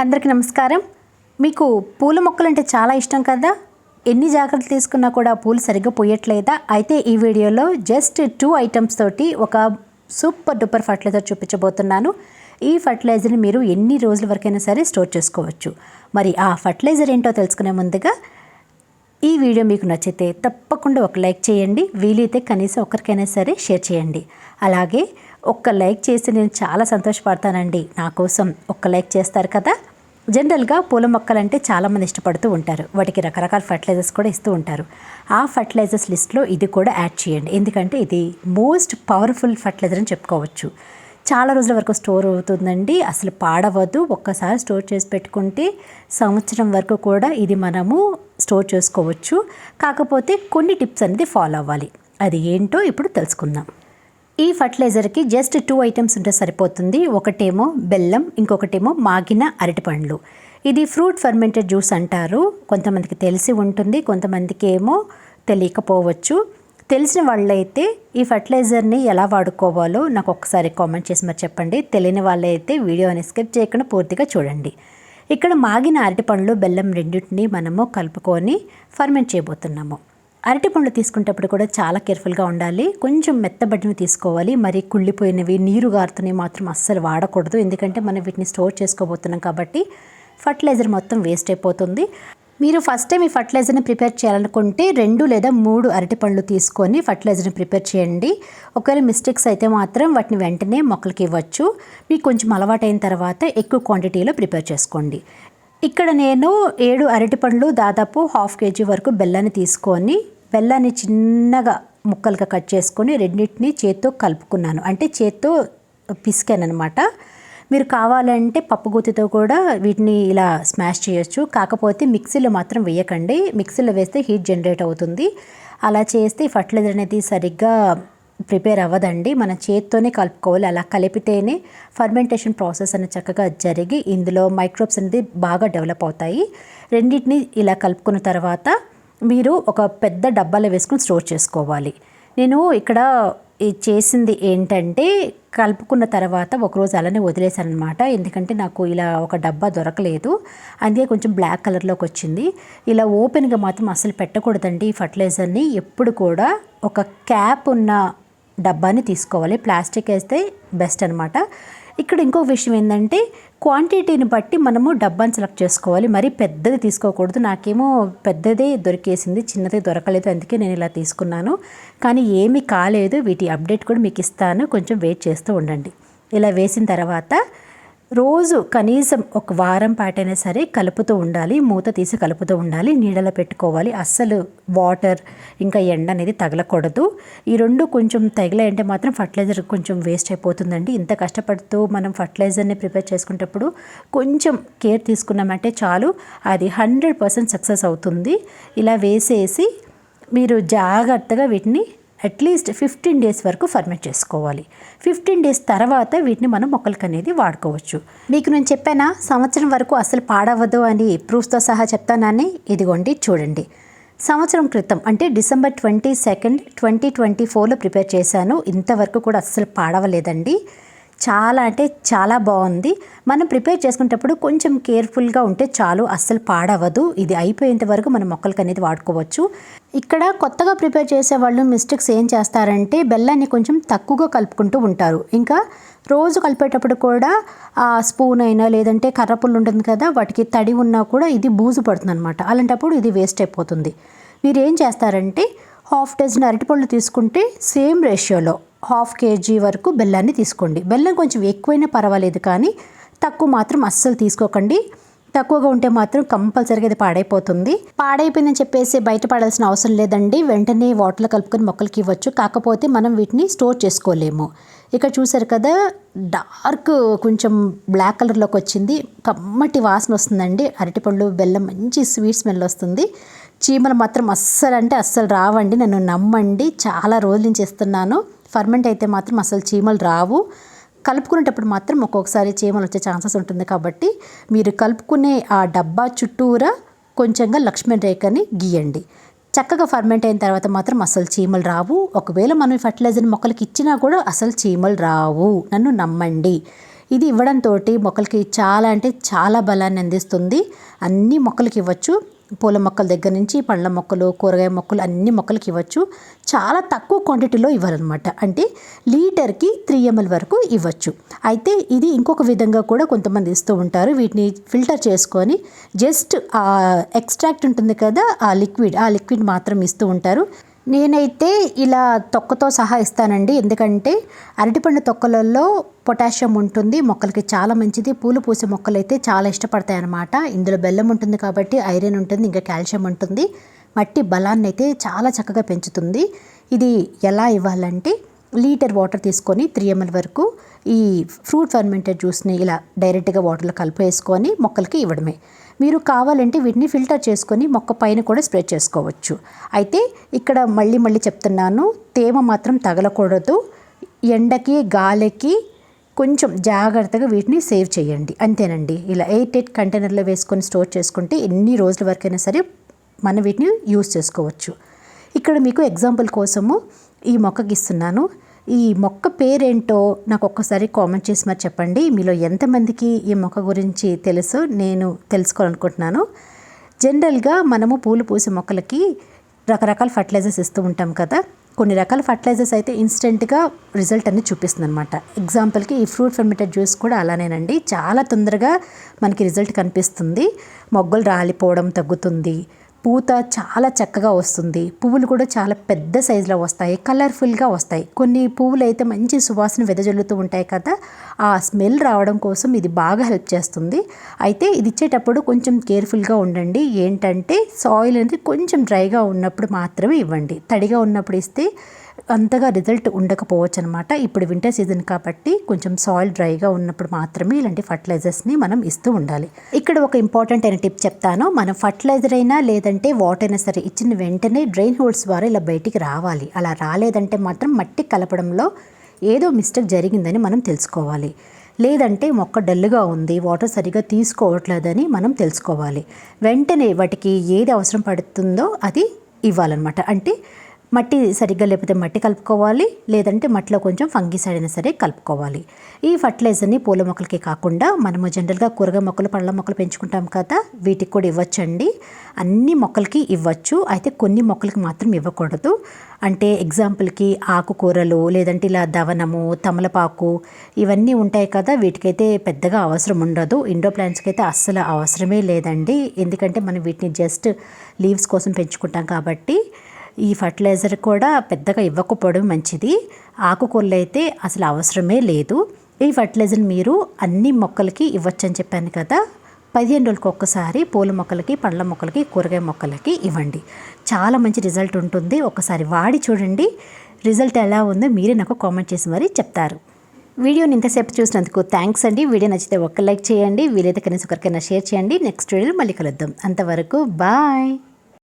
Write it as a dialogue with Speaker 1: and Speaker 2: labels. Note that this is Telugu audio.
Speaker 1: అందరికీ నమస్కారం. మీకు పూల మొక్కలంటే చాలా ఇష్టం కదా? ఎన్ని జాగ్రత్తలు తీసుకున్నా కూడా పూలు సరిగ్గా పోయట్లేదా? అయితే ఈ వీడియోలో జస్ట్ టూ ఐటమ్స్ తోటి ఒక సూపర్ డూపర్ ఫర్టిలైజర్ చూపించబోతున్నాను. ఈ ఫర్టిలైజర్ని మీరు ఎన్ని రోజుల వరకైనా సరే స్టోర్ చేసుకోవచ్చు. మరి ఆ ఫర్టిలైజర్ ఏంటో తెలుసుకునే ముందుగా ఈ వీడియో మీకు నచ్చితే తప్పకుండా ఒక లైక్ చేయండి. వీలైతే కనీసం ఒకరికైనా సరే షేర్ చేయండి. అలాగే ఒక్క లైక్ చేసి నేను చాలా సంతోషపడతానండి. నా కోసం ఒక్క లైక్ చేస్తారు కదా? జనరల్గా పూల మొక్కలంటే చాలామంది ఇష్టపడుతూ ఉంటారు. వాటికి రకరకాల ఫర్టిలైజర్స్ కూడా ఇస్తూ ఉంటారు. ఆ ఫర్టిలైజర్స్ లిస్ట్లో ఇది కూడా యాడ్ చేయండి. ఎందుకంటే ఇది మోస్ట్ పవర్ఫుల్ ఫర్టిలైజర్ అని చెప్పుకోవచ్చు. చాలా రోజుల వరకు స్టోర్ అవుతుందండి. అసలు పాడవద్దు ఒక్కసారి స్టోర్ చేసి పెట్టుకుంటే సంవత్సరం వరకు కూడా ఇది మనము స్టోర్ చేసుకోవచ్చు. కాకపోతే కొన్ని టిప్స్ అనేది ఫాలో అవ్వాలి. అది ఏంటో ఇప్పుడు తెలుసుకుందాం. ఈ ఫర్టిలైజర్కి జస్ట్ టూ ఐటమ్స్ ఉంటే సరిపోతుంది. ఒకటేమో బెల్లం ఇంకొకటేమో మాగిన అరటిపండ్లు. ఇది ఫ్రూట్ ఫర్మెంటెడ్ జ్యూస్ అంటారు. కొంతమందికి తెలిసి ఉంటుంది కొంతమందికి ఏమో తెలియకపోవచ్చు. తెలిసిన వాళ్ళైతే ఈ ఫర్టిలైజర్ని ఎలా వాడుకోవాలో నాకు ఒకసారి కామెంట్ చేసి మరి చెప్పండి. తెలియని వాళ్ళైతే వీడియోని స్కిప్ చేయకుండా పూర్తిగా చూడండి. ఇక్కడ మాగిన అరటిపండ్లు బెల్లం రెండింటిని మనము కలుపుకొని ఫర్మెంట్ చేయబోతున్నాము. అరటిపండ్లు తీసుకునేటప్పుడు కూడా చాలా కేర్ఫుల్గా ఉండాలి. కొంచెం మెత్తబడినవి తీసుకోవాలి. మరి కుళ్ళిపోయినవి నీరు గారుతున్నవి మాత్రం అస్సలు వాడకూడదు. ఎందుకంటే మనం వీటిని స్టోర్ చేసుకోబోతున్నాం కాబట్టి ఫర్టిలైజర్ మొత్తం వేస్ట్ అయిపోతుంది. మీరు ఫస్ట్ టైం ఈ ఫర్టిలైజర్ని ప్రిపేర్ చేయాలనుకుంటే రెండు లేదా మూడు అరటిపండ్లు తీసుకొని ఫర్టిలైజర్ని ప్రిపేర్ చేయండి. ఒకవేళ మిస్టేక్స్ అయితే మాత్రం వాటిని వెంటనే మొక్కలకి ఇవ్వచ్చు. మీకు కొంచెం అలవాటైన తర్వాత ఎక్కువ క్వాంటిటీలో ప్రిపేర్ చేసుకోండి. ఇక్కడ నేను ఏడు అరటిపండ్లు దాదాపు హాఫ్ కేజీ వరకు బెల్లాన్ని తీసుకొని బెల్లాన్ని చిన్నగా ముక్కలుగా కట్ చేసుకొని రెండింటిని చేత్తో కలుపుకున్నాను. అంటే చేత్తో పిసికాను అనమాట మీరు కావాలంటే పప్పుగుత్తితో కూడా వీటిని ఇలా స్మాష్ చేయొచ్చు. కాకపోతే మిక్సీలో మాత్రం వేయకండి. మిక్సీలో వేస్తే హీట్ జనరేట్ అవుతుంది. అలా చేస్తే ఫర్టిలైజర్ అనేది సరిగ్గా ప్రిపేర్ అవ్వదండి. మన చేత్తోనే కలుపుకోవాలి. అలా కలిపితేనే ఫర్మెంటేషన్ ప్రాసెస్ అనేది చక్కగా జరిగి ఇందులో మైక్రోబ్స్ అనేది బాగా డెవలప్ అవుతాయి. రెండింటిని ఇలా కలుపుకున్న తర్వాత మీరు ఒక పెద్ద డబ్బాలో వేసుకుని స్టోర్ చేసుకోవాలి. నేను ఇక్కడ చేసింది ఏంటంటే కలుపుకున్న తర్వాత ఒకరోజు అలానే వదిలేశాను అనమాట ఎందుకంటే నాకు ఇలా ఒక డబ్బా దొరకలేదు. అందుకే కొంచెం బ్లాక్ కలర్లోకి వచ్చింది. ఇలా ఓపెన్గా మాత్రం అసలు పెట్టకూడదండి ఈ ఫర్టిలైజర్ని. ఎప్పుడు కూడా ఒక క్యాప్ ఉన్న డబ్బాని తీసుకోవాలి. ప్లాస్టిక్ వేస్తే బెస్ట్ అనమాట ఇక్కడ ఇంకో విషయం ఏంటంటే క్వాంటిటీని బట్టి మనము డబ్బాని సెలెక్ట్ చేసుకోవాలి. మరి పెద్దది తీసుకోకూడదు. నాకేమో పెద్దదే దొరికేసింది చిన్నది దొరకలేదు అందుకే నేను ఇలా తీసుకున్నాను. కానీ ఏమీ కాలేదు. వీటి అప్డేట్ కూడా మీకు ఇస్తాను. కొంచెం వెయిట్ చేస్తూ ఉండండి. ఇలా వేసిన తర్వాత రోజు కనీసం ఒక వారం పాటైనా సరే కలుపుతూ ఉండాలి మూత తీసి కలుపుతూ ఉండాలి నీడలో పెట్టుకోవాలి. అస్సలు వాటర్ ఇంకా ఎండ అనేది తగలకూడదు. ఈ రెండు కొంచెం తగిలాయంటే మాత్రం ఫర్టిలైజర్ కొంచెం వేస్ట్ అయిపోతుందండి. ఇంత కష్టపడుతూ మనం ఫర్టిలైజర్ని ప్రిపేర్ చేసుకునేటప్పుడు కొంచెం కేర్ తీసుకున్నామంటే చాలు అది హండ్రెడ్ పర్సెంట్ సక్సెస్ అవుతుంది. ఇలా వేసేసి మీరు జాగ్రత్తగా వీటిని అట్లీస్ట్ ఫిఫ్టీన్ డేస్ వరకు ఫర్మెంట్ చేసుకోవాలి. ఫిఫ్టీన్ డేస్ తర్వాత వీటిని మనం మొక్కలకి అనేది వాడుకోవచ్చు. మీకు నేను చెప్పానా? సంవత్సరం వరకు అసలు పాడవద్దు అని ప్రూఫ్తో సహా చెప్తానని ఇదిగోండి చూడండి. సంవత్సరం క్రితం అంటే December twenty second twenty twenty ఫోర్లో ప్రిపేర్ చేశాను. ఇంతవరకు కూడా అస్సలు పాడవలేదండి. చాలా అంటే చాలా బాగుంది. మనం ప్రిపేర్ చేసుకునేటప్పుడు కొంచెం కేర్ఫుల్గా ఉంటే చాలు అస్సలు పాడవదు. ఇది అయిపోయేంత వరకు మనం మొక్కలకి అనేది వాడుకోవచ్చు. ఇక్కడ కొత్తగా ప్రిపేర్ చేసే వాళ్ళు మిస్టేక్స్ ఏం చేస్తారంటే బెల్లాన్ని కొంచెం తక్కువగా కలుపుకుంటూ ఉంటారు. ఇంకా రోజు కలిపేటప్పుడు కూడా ఆ స్పూన్ అయినా లేదంటే కర్రపుల్లు ఉంటుంది కదా వాటికి తడి ఉన్నా కూడా ఇది బూజు పడుతుంది అనమాట అలాంటప్పుడు ఇది వేస్ట్ అయిపోతుంది. మీరు ఏం చేస్తారంటే హాఫ్ డజన్ అరటిపళ్ళు తీసుకుంటే సేమ్ రేషియోలో హాఫ్ కేజీ వరకు బెల్లాన్ని తీసుకోండి. బెల్లం కొంచెం ఎక్కువైనా పర్వాలేదు కానీ తక్కువ మాత్రం అస్సలు తీసుకోకండి. తక్కువగా ఉంటే మాత్రం కంపల్సరీగా ఇది పాడైపోతుంది. పాడైపోయిందని చెప్పేసి బయట పడాల్సిన అవసరం లేదండి. వెంటనే వాటర్లో కలుపుకొని మొక్కలకి ఇవ్వచ్చు. కాకపోతే మనం వీటిని స్టోర్ చేసుకోలేము. ఇక్కడ చూసారు కదా డార్క్ కొంచెం బ్లాక్ కలర్లోకి వచ్చింది. కమ్మటి వాసన వస్తుందండి. అరటిపళ్ళు బెల్లం మంచి స్వీట్ స్మెల్ వస్తుంది. చీమలు మాత్రం అస్సలు అంటే అస్సలు రావండి. నన్ను నమ్మండి. చాలా రోజుల నుంచి ఇస్తున్నాను. ఫర్మెంట్ అయితే మాత్రం అసలు చీమలు రావు. కలుపుకునేటప్పుడు మాత్రం ఒక్కొక్కసారి చీమలు వచ్చే ఛాన్సెస్ ఉంటుంది కాబట్టి మీరు కలుపుకునే ఆ డబ్బా చుట్టూరా కొంచెంగా లక్ష్మణ్ రేఖని గీయండి. చక్కగా ఫర్మెంట్ అయిన తర్వాత మాత్రం అసలు చీమలు రావు. ఒకవేళ మనం ఫర్టిలైజర్ మొక్కలకి ఇచ్చినా కూడా అసలు చీమలు రావు. నన్ను నమ్మండి. ఇది ఇవ్వడంతో మొక్కలకి చాలా అంటే చాలా బలాన్ని అందిస్తుంది. అన్ని మొక్కలకి ఇవ్వచ్చు. పూల మొక్కల దగ్గర నుంచి పండ్ల మొక్కలు కూరగాయ మొక్కలు అన్ని మొక్కలకి ఇవ్వచ్చు. చాలా తక్కువ క్వాంటిటీలో ఇవ్వాలన్నమాట. అంటే లీటర్కి త్రీ ఎంఎల్ వరకు ఇవ్వచ్చు. అయితే ఇది ఇంకొక విధంగా కూడా కొంతమంది ఇస్తూ ఉంటారు. వీటిని ఫిల్టర్ చేసుకొని జస్ట్ ఎక్స్ట్రాక్ట్ ఉంటుంది కదా ఆ లిక్విడ్ ఆ లిక్విడ్ మాత్రం ఇస్తూ ఉంటారు. నేనైతే ఇలా తొక్కతో సహా ఇస్తానండి. ఎందుకంటే అరటిపండు తొక్కలలో పొటాషియం ఉంటుంది మొక్కలకి చాలా మంచిది. పూలు పూసే మొక్కలు అయితే చాలా ఇష్టపడతాయి అన్నమాట ఇందులో బెల్లం ఉంటుంది కాబట్టి ఐరన్ ఉంటుంది ఇంకా కాల్షియం ఉంటుంది. మట్టి బలాన్ని అయితే చాలా చక్కగా పెంచుతుంది. ఇది ఎలా ఇవ్వాలంటే లీటర్ వాటర్ తీసుకొని త్రీ ఎంఎల్ వరకు ఈ ఫ్రూట్ ఫర్మెంటెడ్ జ్యూస్ని ఇలా డైరెక్ట్గా వాటర్లో కలిపేసుకొని మొక్కలకి ఇవ్వడమే. మీరు కావాలంటే వీటిని ఫిల్టర్ చేసుకొని మొక్క పైన కూడా స్ప్రే చేసుకోవచ్చు. అయితే ఇక్కడ మళ్ళీ మళ్ళీ చెప్తున్నాను తేమ మాత్రం తగలకూడదు. ఎండకి గాలికి కొంచెం జాగ్రత్తగా వీటిని సేవ్ చేయండి. అంతేనండి. ఇలా ఎయిట్ ఎయిట్ కంటైనర్లో వేసుకొని స్టోర్ చేసుకుంటే ఎన్ని రోజుల వరకైనా సరే మనం వీటిని యూస్ చేసుకోవచ్చు. ఇక్కడ మీకు ఎగ్జాంపుల్ కోసము ఈ మొక్కకి ఇస్తున్నాను ఈ మొక్క పేరేంటో నాకు ఒక్కసారి కామెంట్ చేసి మరి చెప్పండి. మీలో ఎంతమందికి ఈ మొక్క గురించి తెలుసు? నేను తెలుసుకోవాలనుకుంటున్నాను. జనరల్గా మనము పూలు పూసే మొక్కలకి రకరకాల ఫర్టిలైజర్స్ ఇస్తూ ఉంటాం కదా. కొన్ని రకాల ఫర్టిలైజర్స్ అయితే ఇన్స్టెంట్గా రిజల్ట్ అనేది చూపిస్తుంది అనమాట ఎగ్జాంపుల్కి ఈ ఫ్రూట్ ఫర్మిటెడ్ జ్యూస్ కూడా అలానేనండి. చాలా తొందరగా మనకి రిజల్ట్ కనిపిస్తుంది. మొగ్గలు రాలిపోవడం తగ్గుతుంది. పూత చాలా చక్కగా వస్తుంది. పువ్వులు కూడా చాలా పెద్ద సైజులో వస్తాయి. కలర్ఫుల్గా వస్తాయి. కొన్ని పువ్వులు అయితే మంచి సువాసన వెదజల్లుతూ ఉంటాయి కదా ఆ స్మెల్ రావడం కోసం ఇది బాగా హెల్ప్ చేస్తుంది. అయితే ఇది ఇచ్చేటప్పుడు కొంచెం కేర్ఫుల్గా ఉండండి. ఏంటంటే సాయిల్ అనేది కొంచెం డ్రైగా ఉన్నప్పుడు మాత్రమే ఇవ్వండి. తడిగా ఉన్నప్పుడు ఇస్తే అంతగా రిజల్ట్ ఉండకపోవచ్చు అనమాట ఇప్పుడు వింటర్ సీజన్ కాబట్టి కొంచెం సాయిల్ డ్రైగా ఉన్నప్పుడు మాత్రమే ఇలాంటి ఫర్టిలైజర్స్ని మనం ఇస్తూ ఉండాలి. ఇక్కడ ఒక ఇంపార్టెంట్ అయిన టిప్ చెప్తాను. మనం ఫర్టిలైజర్ అయినా లేదంటే వాటర్ అయినా సరే ఇచ్చిన వెంటనే డ్రైన్ హోల్స్ ద్వారా ఇలా బయటికి రావాలి. అలా రాలేదంటే మాత్రం మట్టి కలపడంలో ఏదో మిస్టేక్ జరిగిందని మనం తెలుసుకోవాలి. లేదంటే మొక్క డల్గా ఉంది వాటర్ సరిగా తీసుకోవట్లేదని మనం తెలుసుకోవాలి. వెంటనే వాటికి ఏది అవసరం పడుతుందో అది ఇవ్వాలన్నమాట. అంటే మట్టి సరిగ్గా లేకపోతే మట్టి కలుపుకోవాలి లేదంటే మట్టిలో కొంచెం ఫంగిసైడ్ అయినా సరే కలుపుకోవాలి. ఈ ఫర్టిలైజర్ని పూల మొక్కలకి కాకుండా మనము జనరల్గా కూరగాయ మొక్కలు పళ్ళ మొక్కలు పెంచుకుంటాం కదా వీటికి కూడా ఇవ్వచ్చండి. అన్ని మొక్కలకి ఇవ్వచ్చు. అయితే కొన్ని మొక్కలకి మాత్రం ఇవ్వకూడదు. అంటే ఎగ్జాంపుల్కి ఆకుకూరలు లేదంటే ఇలా దవనము తమలపాకు ఇవన్నీ ఉంటాయి కదా వీటికైతే పెద్దగా అవసరం ఉండదు. ఇండో ప్లాంట్స్కి అయితే అస్సలు అవసరమే లేదండి. ఎందుకంటే మనం వీటిని జస్ట్ లీవ్స్ కోసం పెంచుకుంటాం కాబట్టి ఈ ఫర్టిలైజర్ కూడా పెద్దగా ఇవ్వకపోవడం మంచిది. ఆకుకూరలు అయితే అసలు అవసరమే లేదు. ఈ ఫర్టిలైజర్ మీరు అన్ని మొక్కలకి ఇవ్వచ్చని చెప్పాను కదా. పదిహేను రోజులకు ఒక్కసారి పూల మొక్కలకి పండ్ల మొక్కలకి కూరగాయ మొక్కలకి ఇవ్వండి. చాలా మంచి రిజల్ట్ ఉంటుంది. ఒకసారి వాడి చూడండి. రిజల్ట్ ఎలా ఉందో మీరే నాకు కామెంట్ చేసి మరీ చెప్తారు. వీడియోని ఇంతసేపు చూసినందుకు థ్యాంక్స్ అండి. వీడియో నచ్చితే ఒక్క లైక్ చేయండి. వీలైతే కనీసం ఒకరికైనా షేర్ చేయండి. నెక్స్ట్ వీడియోలో మళ్ళీ కలుద్దాం. అంతవరకు బాయ్.